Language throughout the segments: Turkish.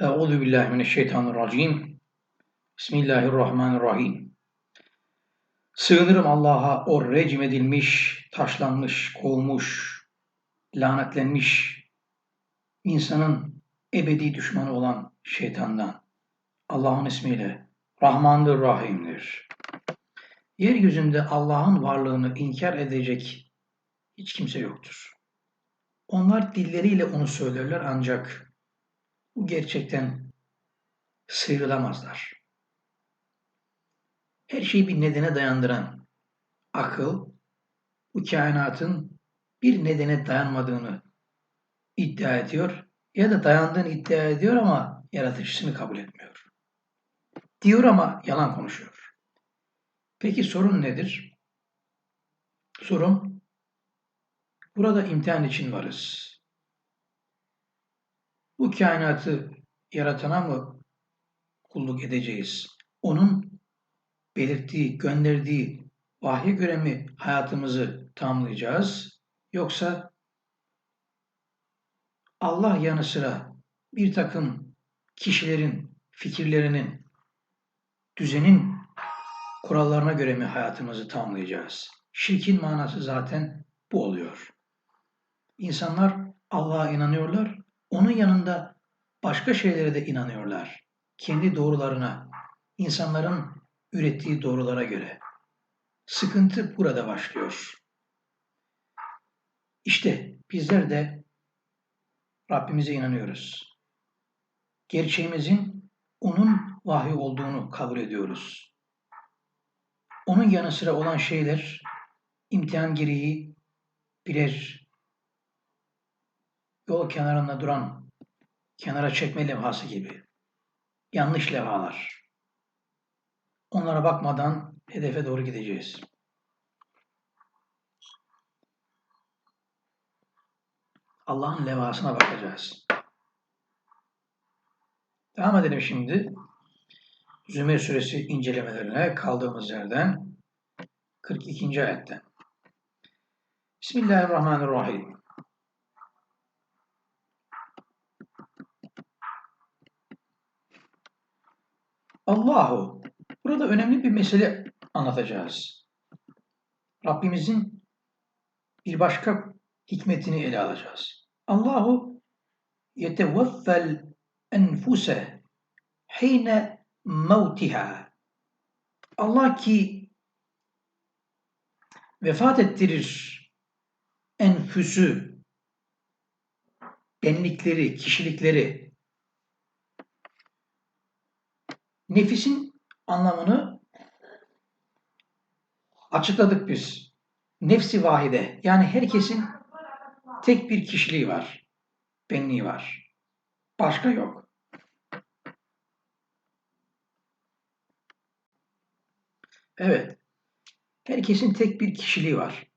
Euzu billahi mineşşeytanirracim. Bismillahirrahmanirrahim. Sığınırım Allah'a o recm edilmiş, taşlanmış, kovulmuş, lanetlenmiş insanın ebedi düşmanı olan şeytandan. Allah'ın ismiyle Rahmandır, Rahim'dir. Yeryüzünde Allah'ın varlığını inkar edecek hiç kimse yoktur. Onlar dilleriyle onu söylerler ancak bu gerçekten sıyrılamazlar. Her şeyi bir nedene dayandıran akıl, bu kainatın bir nedene dayanmadığını iddia ediyor ya da dayandığını iddia ediyor ama yaratıcısını kabul etmiyor. Diyor ama yalan konuşuyor. Peki sorun nedir? Sorun burada imtihan için varız. Bu kainatı yaratana mı kulluk edeceğiz? Onun belirttiği, gönderdiği vahye göre mi hayatımızı tamamlayacağız? Yoksa Allah yanı sıra bir takım kişilerin fikirlerinin, düzenin kurallarına göre mi hayatımızı tamamlayacağız? Şirkin manası zaten bu oluyor. İnsanlar Allah'a inanıyorlar onun yanında başka şeylere de inanıyorlar. Kendi doğrularına, insanların ürettiği doğrulara göre. Sıkıntı burada başlıyor. İşte bizler de Rabbimize inanıyoruz. Gerçeğimizin onun vahiy olduğunu kabul ediyoruz. Onun yanı sıra olan şeyler imtihan gereği birer yol kenarında duran kenara çekme levhası gibi. Yanlış levhalar. Onlara bakmadan hedefe doğru gideceğiz. Allah'ın levhasına bakacağız. Devam edelim şimdi. Zümer suresi incelemelerine kaldığımız yerden 42. ayetten. Bismillahirrahmanirrahim. Allahu. Burada önemli bir mesele anlatacağız. Rabbimizin bir başka hikmetini ele alacağız. Allahu yeteveffel enfuse hine mevtiha. Allah ki vefat ettirir enfüsü, benlikleri, kişilikleri Nefisin anlamını açıkladık biz. Nefsi vahide. Yani herkesin tek bir kişiliği var. Benliği var. Başka yok. Evet. Herkesin tek bir kişiliği var.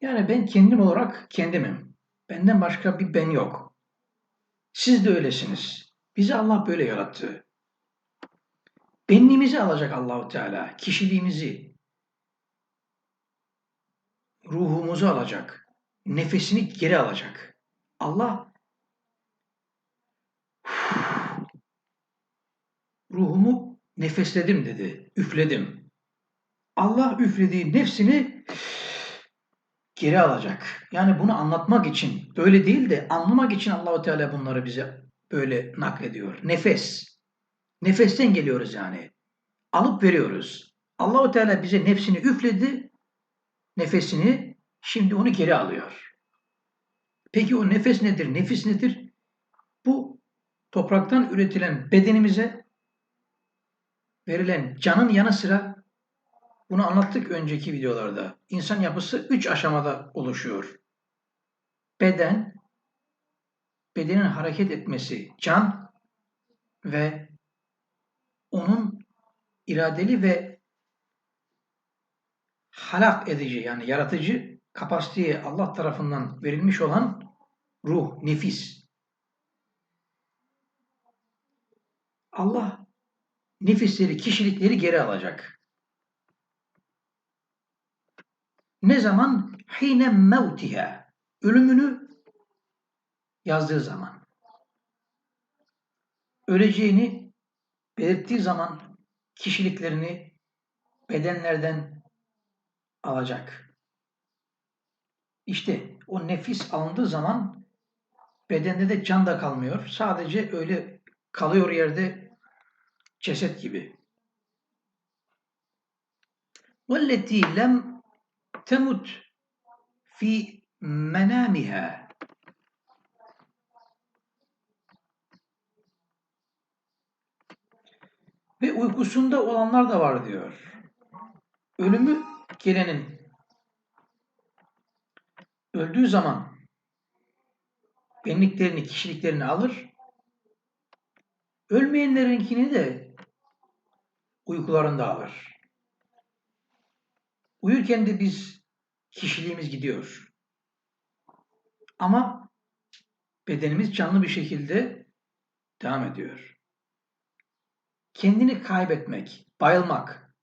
Yani ben kendim olarak kendimim. Benden başka bir ben yok. Siz de öylesiniz. Bizi Allah böyle yarattı. Benliğimizi alacak Allahu Teala, kişiliğimizi, ruhumuzu alacak, nefesini geri alacak. Allah ruhumu nefesledim dedi, üfledim. Allah üflediği nefsini geri alacak. Yani bunu anlatmak için, böyle değil de anlamak için Allahu Teala bunları bize böyle naklediyor. Nefes. Nefesten geliyoruz yani. Alıp veriyoruz. Allahu Teala bize nefsini üfledi. Nefesini şimdi onu geri alıyor. Peki o nefes nedir? Nefis nedir? Bu topraktan üretilen bedenimize verilen canın yanı sıra bunu anlattık önceki videolarda. İnsan yapısı üç aşamada oluşuyor. Beden, bedenin hareket etmesi, can ve onun iradeli ve halak edici yani yaratıcı kapasiteye Allah tarafından verilmiş olan ruh, nefis. Allah nefisleri, kişilikleri geri alacak. Ne zaman? Hine mevtiha. Ölümünü yazdığı zaman. öleceğini belirttiği zaman kişiliklerini bedenlerden alacak. İşte o nefis alındığı zaman bedende de can da kalmıyor. Sadece öyle kalıyor yerde ceset gibi. وَالَّتِي لَمْ تَمُتْ fi menamiha ve uykusunda olanlar da var diyor. Ölümü gelenin öldüğü zaman benliklerini, kişiliklerini alır. Ölmeyenlerinkini de uykularında alır. Uyurken de biz kişiliğimiz gidiyor. Ama bedenimiz canlı bir şekilde devam ediyor. Kendini kaybetmek, bayılmak,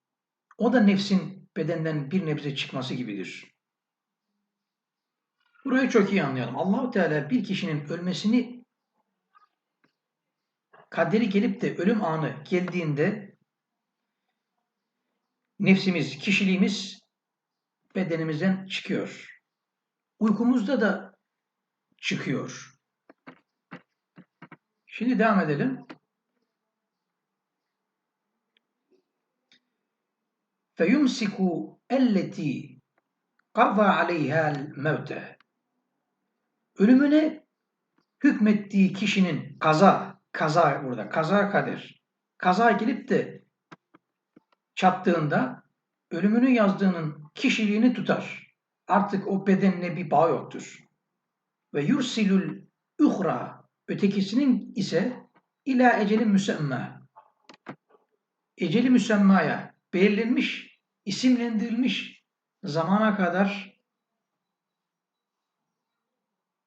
o da nefsin bedenden bir nebze çıkması gibidir. Burayı çok iyi anlayalım. Allahu Teala bir kişinin ölmesini kaderi gelip de ölüm anı geldiğinde nefsimiz, kişiliğimiz bedenimizden çıkıyor. Uykumuzda da çıkıyor. Şimdi devam edelim. فَيُمْسِكُ اَلَّتِي قَضَى عَلَيْهَا الْمَوْتَ Ölümüne hükmettiği kişinin kaza, kaza burada, kaza kader. Kaza gelip de çattığında ölümünü yazdığının kişiliğini tutar. Artık o bedenle bir bağ yoktur. Ve yursilul uhra ötekisinin ise ila eceli müsemma. Eceli müsemmaya belirlenmiş, isimlendirilmiş zamana kadar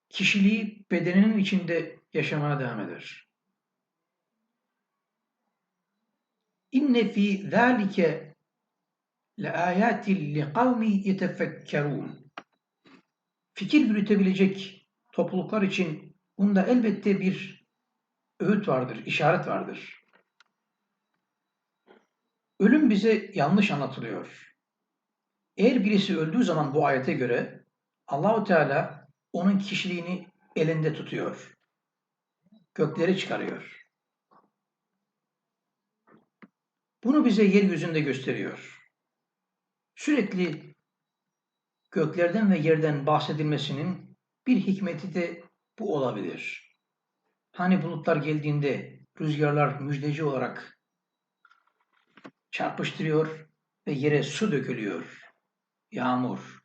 kişiliği bedeninin içinde yaşamaya devam eder. İnne fi zâlike leâyâtin li kavmi yetefekkerûn. Fikir yürütebilecek topluluklar için bunda elbette bir öğüt vardır, işaret vardır. Ölüm bize yanlış anlatılıyor. Eğer birisi öldüğü zaman bu ayete göre Allahu Teala onun kişiliğini elinde tutuyor. Gökleri çıkarıyor. Bunu bize yeryüzünde gösteriyor. Sürekli göklerden ve yerden bahsedilmesinin bir hikmeti de bu olabilir. Hani bulutlar geldiğinde rüzgarlar müjdeci olarak çarpıştırıyor ve yere su dökülüyor. Yağmur.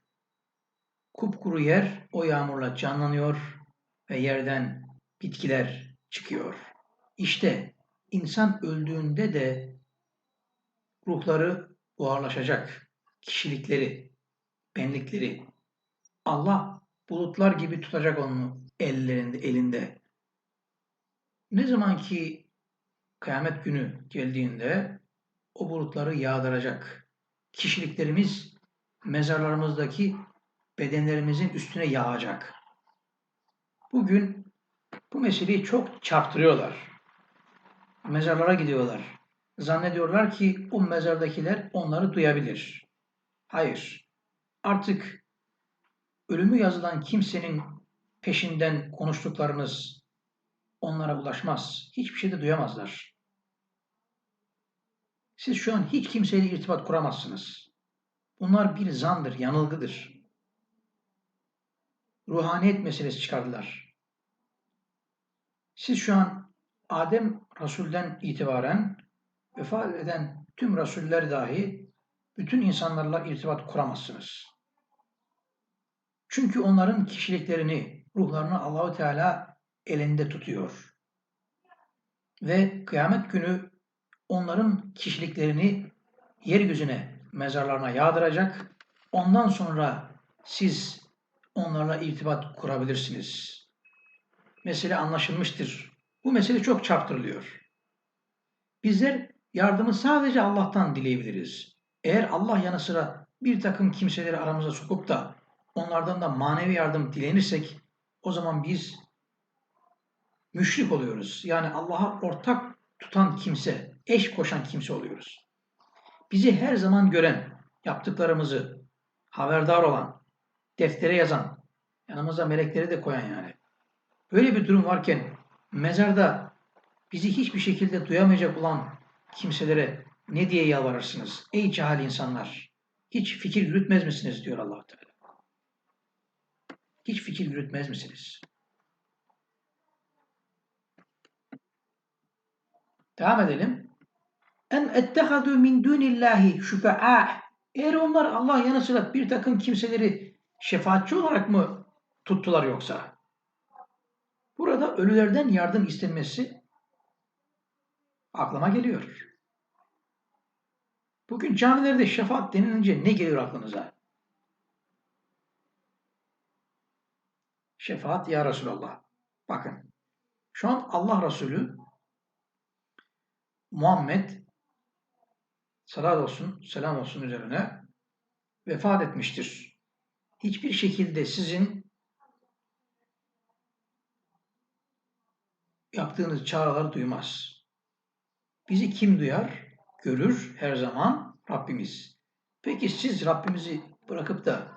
Kupkuru yer o yağmurla canlanıyor ve yerden bitkiler çıkıyor. İşte insan öldüğünde de ruhları buharlaşacak. Kişilikleri, benlikleri. Allah bulutlar gibi tutacak onu ellerinde, elinde. Ne zaman ki kıyamet günü geldiğinde o bulutları yağdıracak. Kişiliklerimiz mezarlarımızdaki bedenlerimizin üstüne yağacak. Bugün bu meseleyi çok çarptırıyorlar. Mezarlara gidiyorlar. Zannediyorlar ki o mezardakiler onları duyabilir. Hayır. Artık ölümü yazılan kimsenin peşinden konuştuklarınız onlara ulaşmaz. Hiçbir şey de duyamazlar. Siz şu an hiç kimseyle irtibat kuramazsınız. Bunlar bir zandır, yanılgıdır. Ruhaniyet meselesi çıkardılar. Siz şu an Adem Resul'den itibaren vefat eden tüm Resuller dahi bütün insanlarla irtibat kuramazsınız. Çünkü onların kişiliklerini, ruhlarını Allahu Teala elinde tutuyor. Ve kıyamet günü onların kişiliklerini yeryüzüne, mezarlarına yağdıracak. Ondan sonra siz onlarla irtibat kurabilirsiniz. Mesele anlaşılmıştır. Bu mesele çok çarptırılıyor. Bizler yardımı sadece Allah'tan dileyebiliriz. Eğer Allah yanı sıra bir takım kimseleri aramıza sokup da onlardan da manevi yardım dilenirsek o zaman biz müşrik oluyoruz. Yani Allah'a ortak tutan kimse, eş koşan kimse oluyoruz. Bizi her zaman gören, yaptıklarımızı haberdar olan, deftere yazan, yanımıza melekleri de koyan yani. Böyle bir durum varken mezarda bizi hiçbir şekilde duyamayacak olan kimselere ne diye yalvarırsınız? Ey cahil insanlar! Hiç fikir yürütmez misiniz? diyor allah Teala. Hiç fikir yürütmez misiniz? Devam edelim. En ettehadu min dunillahi şüfe'a. Eğer onlar Allah yanı sıra bir takım kimseleri şefaatçi olarak mı tuttular yoksa? Burada ölülerden yardım istenmesi aklıma geliyor. Bugün camilerde şefaat denilince ne geliyor aklınıza? Şefaat ya Resulallah. Bakın. Şu an Allah Resulü Muhammed salat olsun, selam olsun üzerine vefat etmiştir. Hiçbir şekilde sizin yaptığınız çağrıları duymaz. Bizi kim duyar? Görür her zaman Rabbimiz. Peki siz Rabbimizi bırakıp da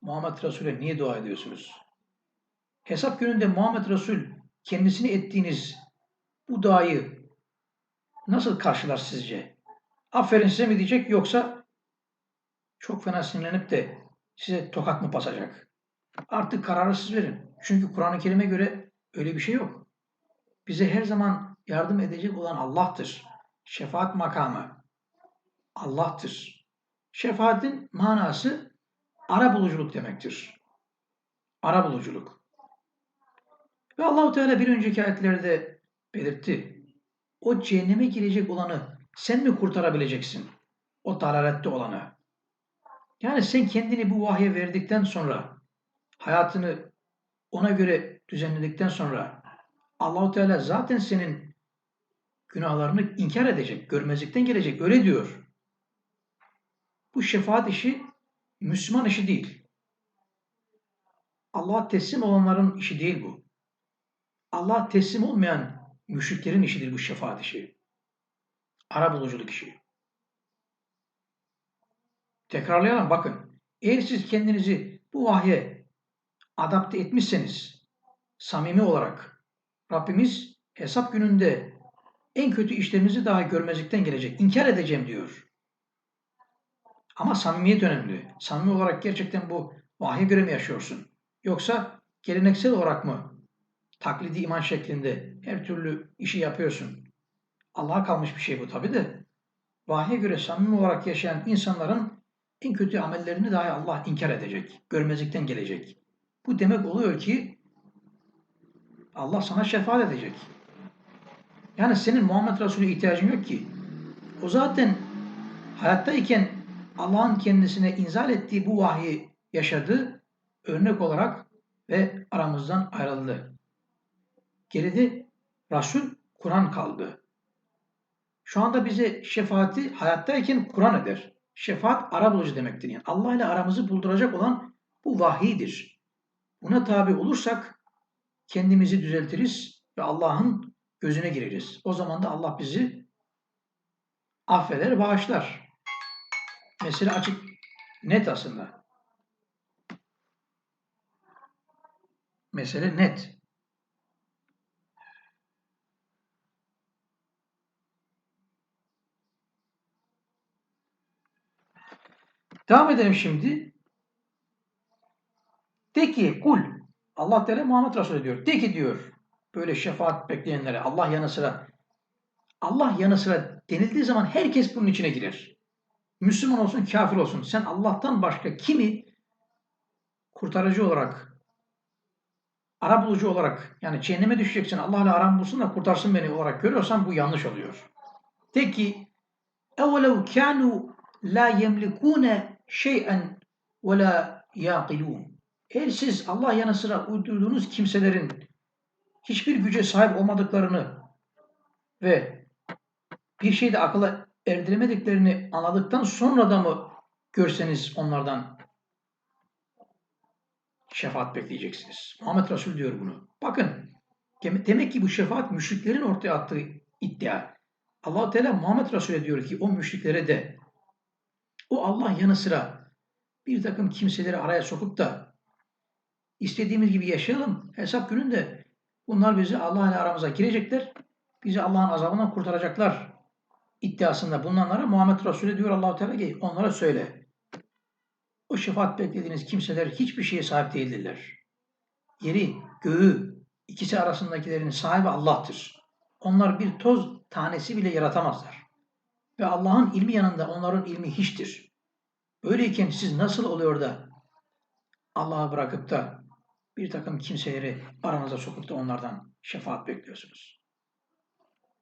Muhammed Resul'e niye dua ediyorsunuz? Hesap gününde Muhammed Resul kendisini ettiğiniz bu duayı nasıl karşılar sizce? Aferin size mi diyecek yoksa çok fena sinirlenip de size tokat mı basacak? Artık kararı siz verin. Çünkü Kur'an-ı Kerim'e göre öyle bir şey yok. Bize her zaman yardım edecek olan Allah'tır. Şefaat makamı Allah'tır. Şefaatin manası ara buluculuk demektir. Ara buluculuk. Ve Allahu Teala bir önceki ayetlerde belirtti. O cehenneme girecek olanı sen mi kurtarabileceksin? O dalalette olanı. Yani sen kendini bu vahye verdikten sonra hayatını ona göre düzenledikten sonra Allahu Teala zaten senin günahlarını inkar edecek, görmezlikten gelecek. Öyle diyor. Bu şefaat işi Müslüman işi değil. Allah'a teslim olanların işi değil bu. Allah'a teslim olmayan müşriklerin işidir bu şefaat işi. Ara buluculuk işi. Tekrarlayalım bakın. Eğer siz kendinizi bu vahye adapte etmişseniz samimi olarak Rabbimiz hesap gününde en kötü işlerinizi daha görmezlikten gelecek. İnkar edeceğim diyor. Ama samimiyet önemli. Samimi olarak gerçekten bu vahye göre mi yaşıyorsun? Yoksa geleneksel olarak mı taklidi iman şeklinde her türlü işi yapıyorsun? Allah'a kalmış bir şey bu tabi de. Vahye göre samimi olarak yaşayan insanların en kötü amellerini dahi Allah inkar edecek. Görmezlikten gelecek. Bu demek oluyor ki Allah sana şefaat edecek. Yani senin Muhammed Resulü'ne ihtiyacın yok ki. O zaten hayattayken Allah'ın kendisine inzal ettiği bu vahyi yaşadı, örnek olarak ve aramızdan ayrıldı. Geride Resul, Kur'an kaldı. Şu anda bize şefaati hayattayken Kur'an eder. Şefaat ara bulucu demektir. Yani Allah ile aramızı bulduracak olan bu vahidir. Buna tabi olursak kendimizi düzeltiriz ve Allah'ın gözüne gireriz. O zaman da Allah bizi affeder, bağışlar. Mesele açık, net aslında. Mesele net. Devam edelim şimdi. De ki kul. Allah Teala Muhammed Resulü diyor. De ki diyor. Böyle şefaat bekleyenlere Allah yanı sıra Allah yanı sıra denildiği zaman herkes bunun içine girer. Müslüman olsun, kafir olsun. Sen Allah'tan başka kimi kurtarıcı olarak ara bulucu olarak yani cehenneme düşeceksin Allah'la aram bulsun da kurtarsın beni olarak görüyorsan bu yanlış oluyor. De ki evvelev kânû la yemlikûne şey'en ve la yaqilun. Eğer siz Allah yanı sıra uydurduğunuz kimselerin hiçbir güce sahip olmadıklarını ve bir şeyi de akıla erdiremediklerini anladıktan sonra da mı görseniz onlardan şefaat bekleyeceksiniz? Muhammed Resul diyor bunu. Bakın demek ki bu şefaat müşriklerin ortaya attığı iddia. allah Teala Muhammed Resul'e diyor ki o müşriklere de o Allah yanı sıra bir takım kimseleri araya sokup da istediğimiz gibi yaşayalım. Hesap gününde bunlar bizi Allah ile aramıza girecekler. Bizi Allah'ın azabından kurtaracaklar iddiasında bulunanlara Muhammed Resulü diyor allah Teala ki onlara söyle. O şefaat beklediğiniz kimseler hiçbir şeye sahip değildirler. Yeri, göğü, ikisi arasındakilerin sahibi Allah'tır. Onlar bir toz tanesi bile yaratamazlar. Ve Allah'ın ilmi yanında onların ilmi hiçtir. Böyleyken siz nasıl oluyor da Allah'ı bırakıp da bir takım kimseleri aranıza sokup da onlardan şefaat bekliyorsunuz?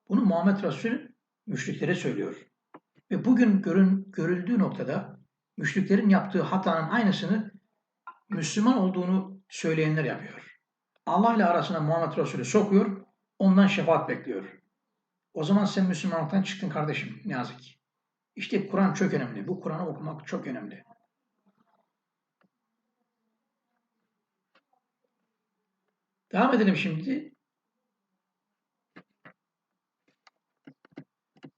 Bunu Muhammed Resul müşriklere söylüyor. Ve bugün görün, görüldüğü noktada müşriklerin yaptığı hatanın aynısını Müslüman olduğunu söyleyenler yapıyor. Allah ile arasına Muhammed Resulü sokuyor, ondan şefaat bekliyor. O zaman sen Müslümanlıktan çıktın kardeşim ne yazık ki. İşte Kur'an çok önemli. Bu Kur'an'ı okumak çok önemli. Devam edelim şimdi.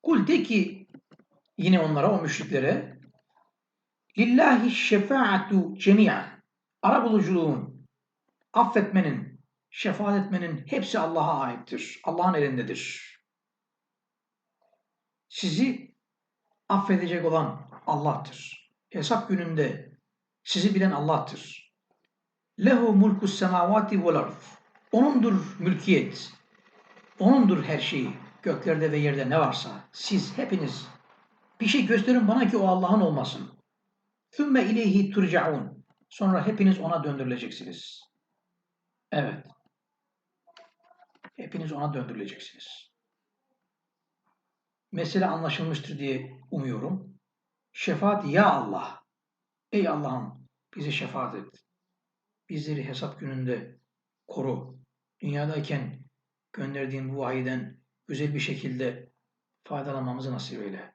Kul de ki yine onlara o müşriklere Lillahi şefaatu cemiyen ara buluculuğun affetmenin, şefaat etmenin hepsi Allah'a aittir. Allah'ın elindedir. Sizi affedecek olan Allah'tır. Hesap gününde sizi bilen Allah'tır. Lehu mulku semavati vel. Onundur mülkiyet. Onundur her şeyi. Göklerde ve yerde ne varsa. Siz hepiniz bir şey gösterin bana ki o Allah'ın olmasın. Thümme ileyhi turcaun. Sonra hepiniz ona döndürüleceksiniz. Evet. Hepiniz ona döndürüleceksiniz. Mesele anlaşılmıştır diye umuyorum. Şefaat ya Allah. Ey Allah'ım bize şefaat et. Bizleri hesap gününde koru. Dünyadayken gönderdiğin bu vahiden güzel bir şekilde faydalanmamızı nasip eyle.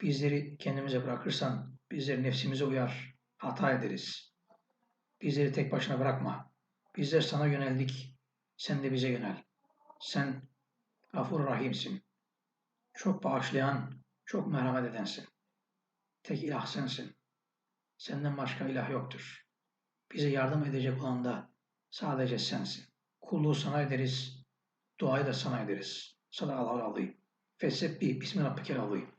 Bizleri kendimize bırakırsan bizler nefsimize uyar, hata ederiz. Bizleri tek başına bırakma. Bizler sana yöneldik, sen de bize yönel. Sen gafur rahimsin. Çok bağışlayan, çok merhamet edensin. Tek ilah sensin. Senden başka ilah yoktur. Bize yardım edecek olan da sadece sensin. Kulluğu sana ederiz, duayı da sana ederiz. Sadakallahu alayım. Fesebbi bismi rabbike alayım.